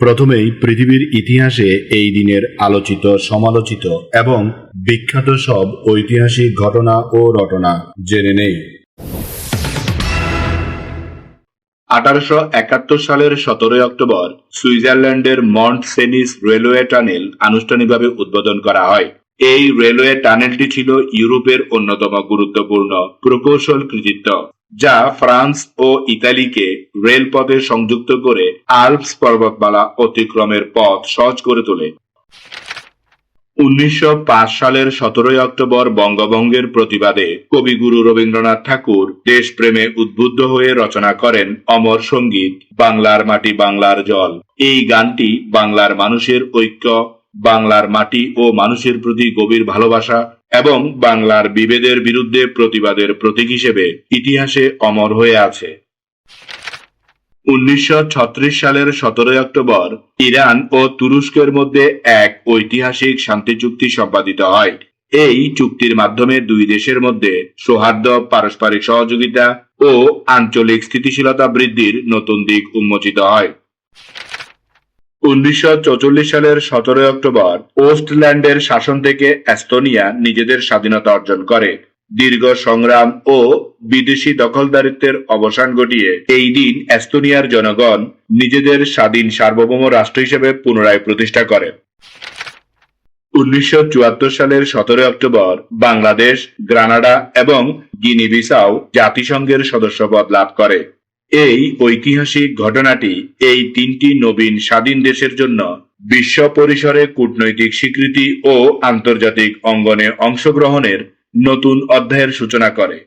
প্রথমেই পৃথিবীর ইতিহাসে এই দিনের আলোচিত, সমালোচিত এবং বিখ্যাত সব ঐতিহাসিক ঘটনা ও রটনা জেনে নেই। আঠারোশো একাত্তর সালের সতেরোই অক্টোবর সুইজারল্যান্ডের মন্ট সেনিস রেলওয়ে টানেল আনুষ্ঠানিকভাবে উদ্বোধন করা হয়। এই রেলওয়ে টানেলটি ছিল ইউরোপের অন্যতম গুরুত্বপূর্ণ প্রকৌশল কৃতিত্ব। যা ফ্রান্স ও ইতালিকে রেলপথে সংযুক্ত করে আল্পস পর্বতমালা অতিক্রমের পথ সহজ করে তোলে। উনিশশো পাঁচ সালের সতেরোই অক্টোবর বঙ্গভঙ্গের প্রতিবাদে কবিগুরু রবীন্দ্রনাথ ঠাকুর দেশপ্রেমে উদ্বুদ্ধ হয়ে রচনা করেন অমর সংগীত, বাংলার মাটি বাংলার জল। এই গানটি বাংলার মানুষের ঐক্য, বাংলার মাটি ও মানুষের প্রতি গভীর ভালোবাসা এবং বাংলার বিভেদের বিরুদ্ধে প্রতিবাদের প্রতীক হিসেবে ইতিহাসে অমর হয়ে আছে। উনিশশো ছত্রিশ সালের সতেরোই অক্টোবর ইরান ও তুরস্কের মধ্যে এক ঐতিহাসিক শান্তি চুক্তি সম্পাদিত হয়। এই চুক্তির মাধ্যমে দুই দেশের মধ্যে সৌহার্দ্য, পারস্পরিক সহযোগিতা ও আঞ্চলিক স্থিতিশীলতা বৃদ্ধির নতুন দিক উন্মোচিত হয়। উনিশশো সালের সতেরোই অক্টোবর ওস্টল্যান্ডের শাসন থেকে এস্তোনিয়া নিজেদের স্বাধীনতা অর্জন করে। দীর্ঘ সংগ্রাম ও বিদেশি দখলদারিত্বের অবসান ঘটিয়ে এই দিন এস্তোনিয়ার জনগণ নিজেদের স্বাধীন সার্বভৌম রাষ্ট্র হিসেবে পুনরায় প্রতিষ্ঠা করে। উনিশশো চুয়াত্তর সালের সতেরো অক্টোবর বাংলাদেশ, গ্রানাডা এবং গিনি বিসাও জাতিসংঘের সদস্যপদ লাভ করে। এই ঐতিহাসিক ঘটনাটি এই তিনটি নবীন স্বাধীন দেশের জন্য বিশ্ব পরিসরে কূটনৈতিক স্বীকৃতি ও আন্তর্জাতিক অঙ্গনে অংশগ্রহণের নতুন অধ্যায়ের সূচনা করে।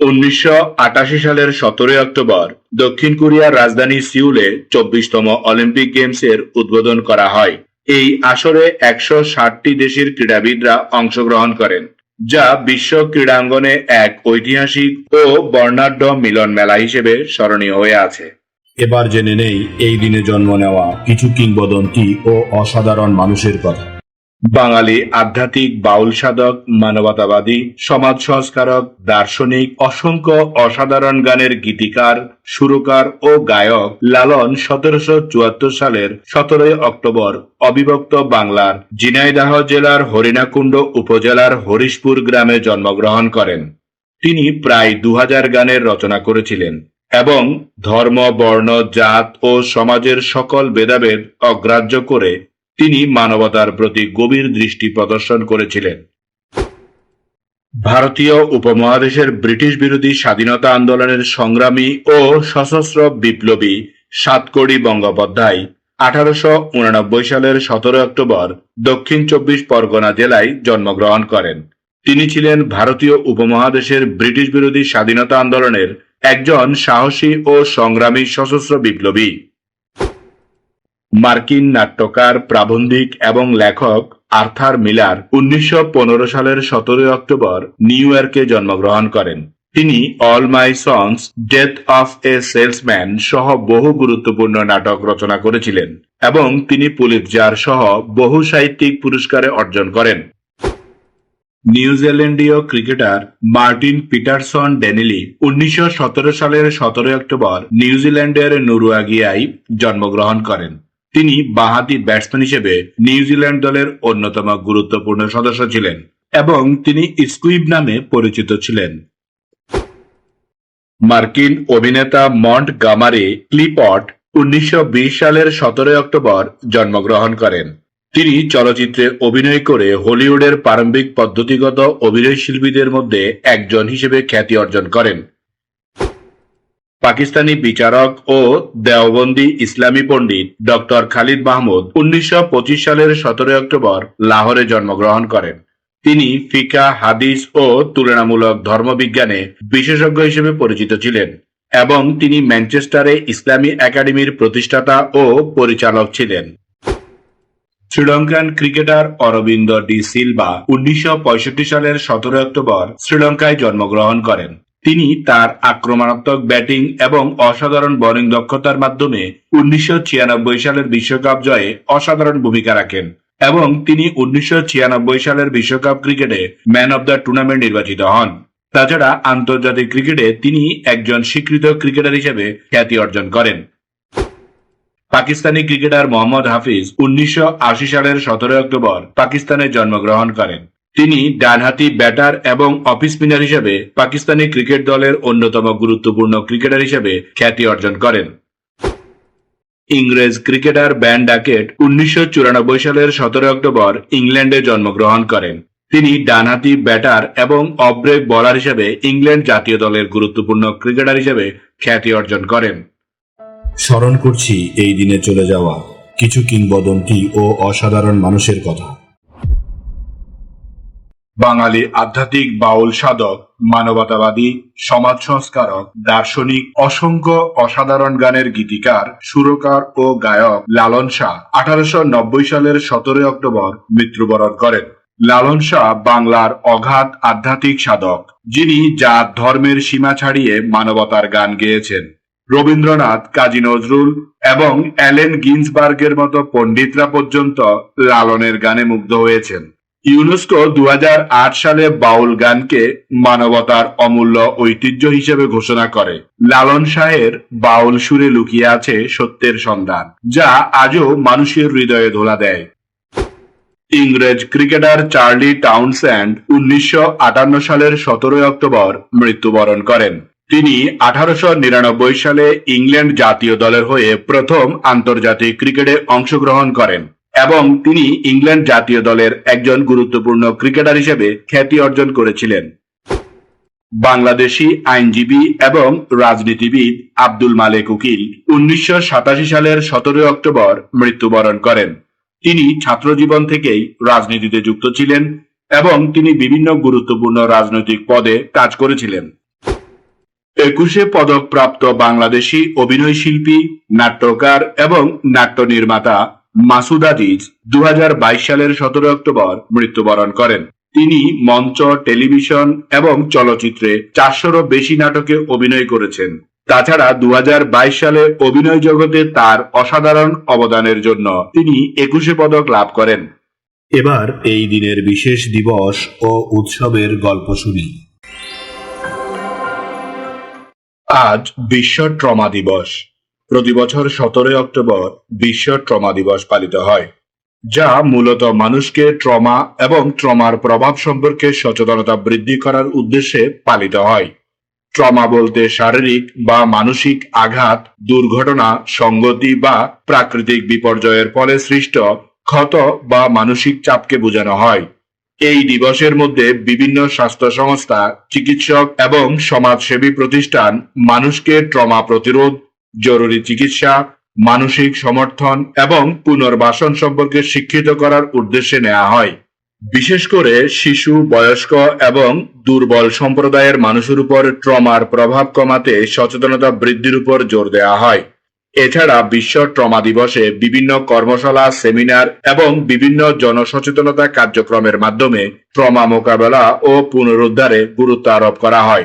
উনিশশো আটাশি সালের সতেরোই অক্টোবর দক্ষিণ কোরিয়ার রাজধানী সিউলে চব্বিশতম অলিম্পিক গেমসের উদ্বোধন করা হয়। এই আসরে একশো ষাটটি দেশের ক্রীড়াবিদরা অংশগ্রহণ করেন। যা বিশ্ব ক্রীড়াঙ্গনে এক ঐতিহাসিক ও বর্ণাঢ্য মিলন মেলা হিসেবে স্মরণীয় হয়ে আছে। এবার জেনে নেই, এই দিনে জন্ম নেওয়া কিছু কিংবদন্তি ও অসাধারণ মানুষের কথা। বাঙালি আধ্যাত্মিক বাউল সাধক, মানবতাবাদী, সমাজ সংস্কারক, দার্শনিক, অসংখ্য অসাধারণ গানের গীতিকার, সুরকার ও গায়ক লালন সতেরোশো চুয়াত্তর সালের সতেরোই অক্টোবর অবিভক্ত বাংলার ঝিনাইদহ জেলার হরিণাকুণ্ড উপজেলার হরিশপুর গ্রামে জন্মগ্রহণ করেন। তিনি প্রায় দু হাজার গানের রচনা করেছিলেন এবং ধর্ম, বর্ণ, জাত ও সমাজের সকল ভেদাভেদ অগ্রাহ্য করে তিনি মানবতার প্রতি গভীর দৃষ্টি প্রদর্শন করেছিলেন। ভারতীয় উপমহাদেশের ব্রিটিশ বিরোধী স্বাধীনতা আন্দোলনের সংগ্রামী ও সশস্ত্র বিপ্লবী সাতকড়ি বঙ্গোপাধ্যায় আঠারোশো উননব্বই সালের সতেরো অক্টোবর দক্ষিণ চব্বিশ পরগনা জেলায় জন্মগ্রহণ করেন। তিনি ছিলেন ভারতীয় উপমহাদেশের ব্রিটিশ বিরোধী স্বাধীনতা আন্দোলনের একজন সাহসী ও সংগ্রামী সশস্ত্র বিপ্লবী। মার্কিন নাট্যকার, প্রাবন্ধিক এবং লেখক আর্থার মিলার উনিশশো পনেরো সালের সতেরোই অক্টোবর নিউ ইয়র্কে জন্মগ্রহণ করেন। তিনি All My Sons, Death of a Salesman সহ বহু গুরুত্বপূর্ণ নাটক রচনা করেছিলেন এবং তিনি পুলিৎজার সহ বহু সাহিত্যিক পুরস্কারে অর্জন করেন। নিউজিল্যান্ডীয় ক্রিকেটার মার্টিন পিটারসন ডেনিলি উনিশশো সতেরো সালের সতেরোই অক্টোবর নিউজিল্যান্ডের নুরুয়াগিয়ায় জন্মগ্রহণ করেন। তিনি বাঁহাতি ব্যাটসম্যান হিসেবে নিউজিল্যান্ড দলের অন্যতম গুরুত্বপূর্ণ সদস্য ছিলেন এবং তিনি স্কুইব নামে পরিচিত ছিলেন। মার্কিন অভিনেতা মন্ট গামারি ক্লিপট উনিশশো বিশ সালের সতেরোই অক্টোবর জন্মগ্রহণ করেন। তিনি চলচ্চিত্রে অভিনয় করে হলিউডের প্রারম্ভিক পদ্ধতিগত অভিনয় শিল্পীদের মধ্যে একজন হিসেবে খ্যাতি অর্জন করেন। পাকিস্তানি বিচারক ও দেওবন্দি ইসলামী পণ্ডিত ডক্টর খালিদ মাহমুদ উনিশশো পঁচিশ সালের সতেরোই অক্টোবর লাহোরে জন্মগ্রহণ করেন। তিনি ফিকা, হাদিস ও তুলনামূলক ধর্মবিজ্ঞানে বিশেষজ্ঞ হিসেবে পরিচিত ছিলেন এবং তিনি ম্যানচেস্টারে ইসলামী একাডেমির প্রতিষ্ঠাতা ও পরিচালক ছিলেন। শ্রীলঙ্কান ক্রিকেটার অরবিন্দ ডি সিলভা উনিশশো পঁয়ষট্টি সালের সতেরো অক্টোবর শ্রীলঙ্কায় জন্মগ্রহণ করেন। তিনি তার আক্রমণাত্মক ব্যাটিং এবং অসাধারণ বোলিং দক্ষতার মাধ্যমে উনিশশো ছিয়ানব্বই সালের বিশ্বকাপ জয়ে অসাধারণ ভূমিকা রাখেন এবং তিনি উনিশশো ছিয়ানব্বই সালের বিশ্বকাপ ক্রিকেটে ম্যান অব দ্য টুর্নামেন্ট নির্বাচিত হন। তাছাড়া আন্তর্জাতিক ক্রিকেটে তিনি একজন স্বীকৃত ক্রিকেটার হিসেবে খ্যাতি অর্জন করেন। পাকিস্তানি ক্রিকেটার মোহাম্মদ হাফিজ উনিশশো আশি সালের সতেরো অক্টোবর পাকিস্তানে জন্মগ্রহণ করেন। তিনি ডানহাতি ব্যাটার এবং অফ স্পিনার হিসেবে পাকিস্তানি ক্রিকেট দলের অন্যতম গুরুত্বপূর্ণ ক্রিকেটার হিসেবে খ্যাতি অর্জন করেন। ইংরেজ ক্রিকেটার ব্যান ডাকেট উনিশশো চুরানব্বই সালের সতেরো অক্টোবর ইংল্যান্ডে জন্মগ্রহণ করেন। তিনি ডানহাতি ব্যাটার এবং অফ ব্রেক বোলার হিসেবে ইংল্যান্ড জাতীয় দলের গুরুত্বপূর্ণ ক্রিকেটার হিসেবে খ্যাতি অর্জন করেন। স্মরণ করছি এই দিনে চলে যাওয়া কিছু কিংবদন্তি ও অসাধারণ মানুষের কথা। বাঙালি আধ্যাত্মিক বাউল সাধক, মানবতাবাদী, সমাজ সংস্কারক, দার্শনিক, অসংখ্য অসাধারণ গানের গীতিকার, সুরকার ও গায়ক লালন শাহ আঠারোশো নব্বই সালের সতেরোই অক্টোবর মৃত্যুবরণ করেন। লালন শাহ বাংলার অগাধ আধ্যাত্মিক সাধক, যিনি জাত ধর্মের সীমা ছাড়িয়ে মানবতার গান গেয়েছেন। রবীন্দ্রনাথ, কাজী নজরুল এবং অ্যালেন গিন্সবার্গের মতো পণ্ডিতরা পর্যন্ত লালনের গানে মুগ্ধ হয়েছেন। ইউনেস্কো দু হাজার আট সালে বাউল গানকে মানবতার অমূল্য ঐতিহ্য হিসেবে ঘোষণা করে। লালন শাহের বাউল সুরে লুকিয়ে আছে সত্যের সন্ধান, যা আজও মানুষের হৃদয়ে ধোলা দেয়। ইংরেজ ক্রিকেটার চার্লি টাউনস্যান্ড উনিশশো আটান্ন সালের সতেরোই অক্টোবর মৃত্যুবরণ করেন। তিনি আঠারোশো নিরানব্বই সালে ইংল্যান্ড জাতীয় দলের হয়ে প্রথম আন্তর্জাতিক ক্রিকেটে অংশগ্রহণ করেন। এবং তিনি ইংল্যান্ড জাতীয় দলের একজন গুরুত্বপূর্ণ ক্রিকেটার হিসেবে খ্যাতি অর্জন করেছিলেন। বাংলাদেশি আইনজীবী এবং রাজনীতিবিদ আব্দুল মালেক উকিল উনিশশো সাতাশি সালের সতেরোই অক্টোবর মৃত্যুবরণ করেন। তিনি ছাত্রজীবন থেকেই রাজনীতিতে যুক্ত ছিলেন এবং তিনি বিভিন্ন গুরুত্বপূর্ণ রাজনৈতিক পদে কাজ করেছিলেন। একুশে পদক প্রাপ্ত বাংলাদেশি অভিনয় শিল্পী নাট্যকার এবং নাট্য নির্মাতা মাসুদ আজিজ দু সালের সতেরো অক্টোবর মৃত্যুবরণ করেন। তিনি মঞ্চ টেলিভিশন এবং চলচ্চিত্রে চারশোরও বেশি নাটকে অভিনয় করেছেন। তাছাড়া দু হাজার বাইশ সালে অভিনয় জগতে তার অসাধারণ অবদানের জন্য তিনি একুশে পদক লাভ করেন। এবার এই দিনের বিশেষ দিবস ও উৎসবের গল্প শুনি। আজ বিশ্ব ট্রমা দিবস। প্রতি বছর সতেরোই অক্টোবর বিশ্ব ট্রমা দিবস পালিত হয়, যা মূলত মানুষকে ট্রমা এবং ট্রমার প্রভাব সম্পর্কে সচেতনতা বৃদ্ধি করার উদ্দেশ্যে পালিত হয়। ট্রমা বলতে শারীরিক বা মানসিক আঘাত, দুর্ঘটনা, সঙ্গতি বা প্রাকৃতিক বিপর্যয়ের ফলে সৃষ্ট ক্ষত বা মানসিক চাপকে বোঝানো হয়। এই দিবসের মধ্যে বিভিন্ন স্বাস্থ্য সংস্থা, চিকিৎসক এবং সমাজসেবী প্রতিষ্ঠান মানুষকে ট্রমা প্রতিরোধ জরুরি চিকিৎসা, মানসিক সমর্থন এবং পুনর্বাসন সম্পর্কে শিক্ষিত করার উদ্দেশ্যে নেওয়া হয়। বিশেষ করে শিশু, বয়স্ক এবং দুর্বল সম্প্রদায়ের মানুষের উপর ট্রমার প্রভাব কমাতে সচেতনতা বৃদ্ধির উপর জোর দেওয়া হয়। এছাড়া বিশ্ব ট্রমা দিবসে বিভিন্ন কর্মশালা, সেমিনার এবং বিভিন্ন জনসচেতনতা কার্যক্রমের মাধ্যমে ট্রমা মোকাবেলা ও পুনরুদ্ধারে গুরুত্ব আরোপ করা হয়।